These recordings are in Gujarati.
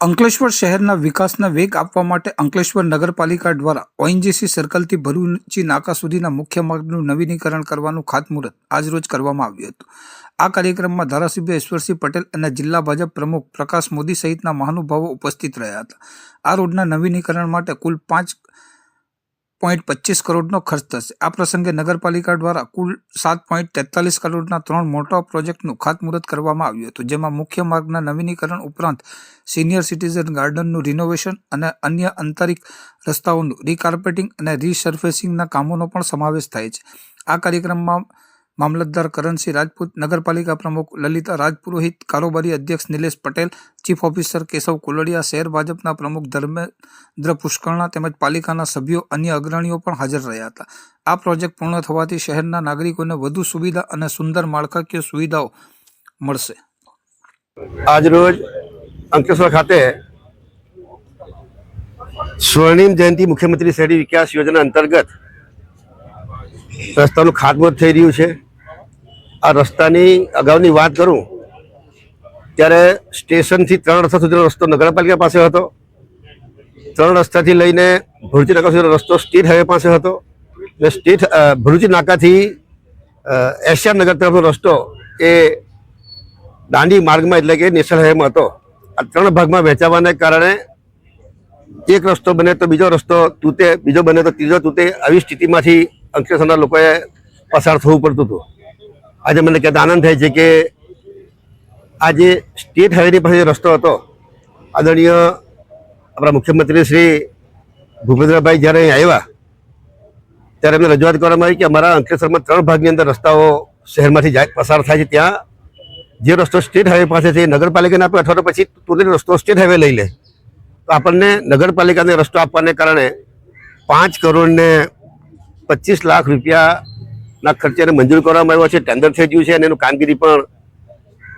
અંકલેશ્વર શહેરના વિકાસના વેગ આપવા માટે અંકલેશ્વર નગરપાલિકા દ્વારા ઓએનજીસી સર્કલથી ભરૂચી નાકા સુધીના મુખ્ય માર્ગનું નવીનીકરણ કરવાનું ખાતમુહૂર્ત આજરોજ કરવામાં આવ્યું હતું. આ કાર્યક્રમમાં ધારાસભ્ય ઈશ્વરસિંહ પટેલ અને જિલ્લા ભાજપ પ્રમુખ પ્રકાશ મોદી સહિતના મહાનુભાવો ઉપસ્થિત રહ્યા હતા. આ રોડના નવીનીકરણ માટે કુલ પાંચ પોઈન્ટ પચીસ કરોડનો ખર્ચ થશે. આ પ્રસંગે નગરપાલિકા દ્વારા કુલ સાત પોઈન્ટ તેતાલીસ કરોડના ત્રણ મોટા પ્રોજેક્ટનું ખાતમુહૂર્ત કરવામાં આવ્યું હતું, જેમાં મુખ્ય માર્ગના નવીનીકરણ ઉપરાંત સિનિયર સિટીઝન ગાર્ડનનું રિનોવેશન અને અન્ય આંતરિક રસ્તાઓનું રીકાર્પેટિંગ અને રીસર્ફેસિંગના કામોનો પણ સમાવેશ થાય છે. આ કાર્યક્રમમાં મામલતદાર કરણસિંહ રાજપૂત, નગરપાલિકા પ્રમુખ લલિતા રાજપુરોહિત, કારોબારી અધ્યક્ષ નિલેશ પટેલ, ચીફ ઓફિસર કેશવ કોલડિયા, શહેર ભાજપના પ્રમુખ ધર્મેન્દ્ર પુષ્કરણા તેમજ પાલિકાના સભ્યો અન્ય અગ્રણીઓ પણ હાજર રહ્યા હતા. આ પ્રોજેક્ટ પૂર્ણ થવાથી શહેરના નાગરિકોને વધુ સુવિધા અને સુંદર માળખાકીય સુવિધાઓ મળશે. આજરોજ અંકલેશ્વર ખાતે સ્વર્ણિમ જયંતિ મુખ્યમંત્રી શહેરી વિકાસ યોજના અંતર્ગત રસ્તાનું ખાતમુહૂર્ત થઈ રહ્યું છે. આ રસ્તાની અગાઉની વાત કરું, ત્યારે સ્ટેશનથી ત્રણ રસ્તા સુધીનો રસ્તો નગરપાલિકા પાસે હતો. ત્રણ રસ્તાથી લઈને ભરૂચી નાકા સુધીનો રસ્તો સ્ટેટ હાઈવે પાસે હતો. અને સ્ટેટ ભરૂચી નાકાથી એશિયા નગર તરફનો રસ્તો એ દાંડી માર્ગમાં એટલે કે નેશનલ હાઈવેમાં હતો. આ ત્રણ ભાગમાં વહેંચાવાને કારણે એક રસ્તો બને તો બીજો રસ્તો તૂટે, બીજો બને તો ત્રીજો તૂટે, આવી સ્થિતિમાંથી અંકલેશ્વરના લોકોએ પસાર થવું પડતું હતું. આજે મને કહેતા આનંદ થાય છે કે આજે સ્ટેટ હાઈવેની પાસે રસ્તો હતો, આદરણીય આપણા મુખ્યમંત્રી શ્રી ભૂપેન્દ્રભાઈ જ્યારે અહીં આવ્યા, ત્યારે એમને રજૂઆત કરવામાં આવી કે અમારા અંકલેશ્વરમાં ત્રણ ભાગની અંદર રસ્તાઓ શહેરમાંથી જાય, પસાર થાય છે. ત્યાં જે રસ્તો સ્ટેટ હાઈવે પાસે છે, એ નગરપાલિકાને આપે અઠવાડિયા પછી તુરંત રસ્તો સ્ટેટ હાઈવે લઈ લે. તો આપણને નગરપાલિકાને રસ્તો આપવાને કારણે પાંચ કરોડને પચીસ લાખ રૂપિયાના ખર્ચે ખર્ચાને મંજૂર કરવામાં આવ્યો છે ટેન્ડર થઈ ગયું છે અને એનું કામગીરી પણ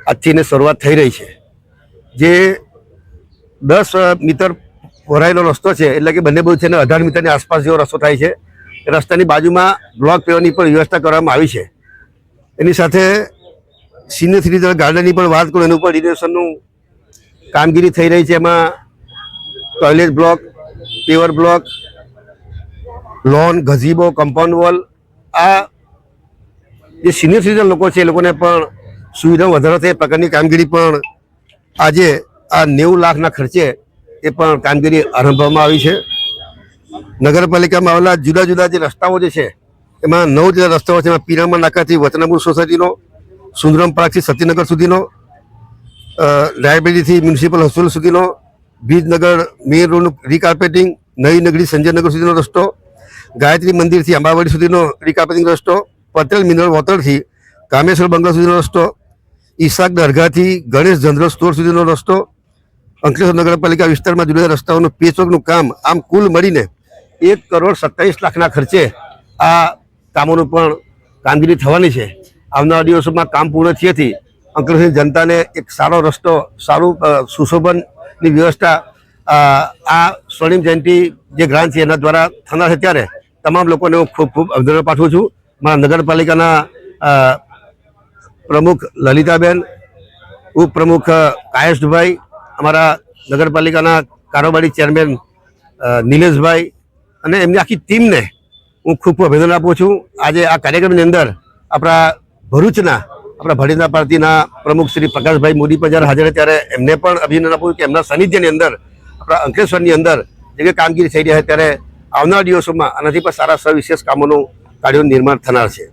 આજથી એને શરૂઆત થઈ રહી છે. જે દસ મીટર ભરાયેલો રસ્તો છે, એટલે કે બંને બાજુ છે ને અઢાર મીટરની આસપાસ જેવો રસ્તો થાય છે રસ્તાની બાજુમાં બ્લોક પેવરની પણ વ્યવસ્થા કરવામાં આવી છે. એની સાથે સિનિયર સિટીઝન ગાર્ડનની પણ વાત કરું, એનું પણ રિનોવેશનનું કામગીરી થઈ રહી છે એમાં. Toilet block paver block lawn gazebo compound wall આ જે સિનિયર સિટીઝન લોકો છે, એ લોકોને પણ સુવિધા વધારો થાય એ પ્રકારની કામગીરી પણ આજે આ નેવું લાખના ખર્ચે એ પણ કામગીરી આરંભવામાં આવી છે. નગરપાલિકામાં આવેલા જુદા જુદા જે રસ્તાઓ જે છે, એમાં નવ જેટલા રસ્તાઓ છે, એમાં પીરામા નાકાથી વતનાપુર સોસાયટીનો, સુંદરમ પાર્કથી સતીનગર સુધીનો લાયબ્રેરીથી મ્યુનિસિપલ હોસ્પિટલ સુધીનો, બીજનગર મેઇન રોડનું રીકાર્પેટિંગ, નવી નગરી સંજયનગર સુધીનો રસ્તો, ગાયત્રી મંદિરથી અંબાવાડી સુધીનો રીકાર્પેટિંગ રસ્તો પટેલ મિનરલ વોટરથી કામેશ્વર બંગલા સુધીનો રસ્તો, ઈશાક દરગાહથી ગણેશ જનરલ સ્ટોર સુધીનો રસ્તો, અંકલેશ્વર નગરપાલિકા વિસ્તારમાં જુદા રસ્તાઓનું પેચવર્કનું કામ, આમ કુલ મળીને એક કરોડ સત્તાવીસ લાખના ખર્ચે આ કામોનું પણ કામગીરી થવાની છે. આવનારા દિવસોમાં કામ પૂર્ણ થયેથી અંકલેશ્વરની જનતાને એક સારો રસ્તો, સારું સુશોભનની વ્યવસ્થા આ સ્વર્ણિમ જયંતિ જે ગ્રાન્ટ છે એના દ્વારા થનાર છે ત્યારે તમામ લોકોને હું ખૂબ ખૂબ અભિનંદન પાઠવું છું. મારા નગરપાલિકાના પ્રમુખ લલિતાબેન, ઉપપ્રમુખ કાયેશભાઈ અમારા નગરપાલિકાના કારોબારી ચેરમેન નિલેશભાઈ અને એમની આખી ટીમને હું ખૂબ ખૂબ અભિનંદન આપું છું. આજે આ કાર્યક્રમની અંદર આપણા ભરૂચના, આપણા ભારતીય પાર્ટીના પ્રમુખ શ્રી પ્રકાશભાઈ મોદી પણ જ્યારે હાજર ત્યારે એમને પણ અભિનંદન આપું કે એમના સાનિધ્યની અંદર, આપણા અંકલેશ્વરની અંદર જે કામગીરી થઈ રહી છે ત્યારે આવનારા દિવસોમાં આનાથી પણ સારા સવિશેષ કામોનું કાર્યોનું નિર્માણ થનાર છે.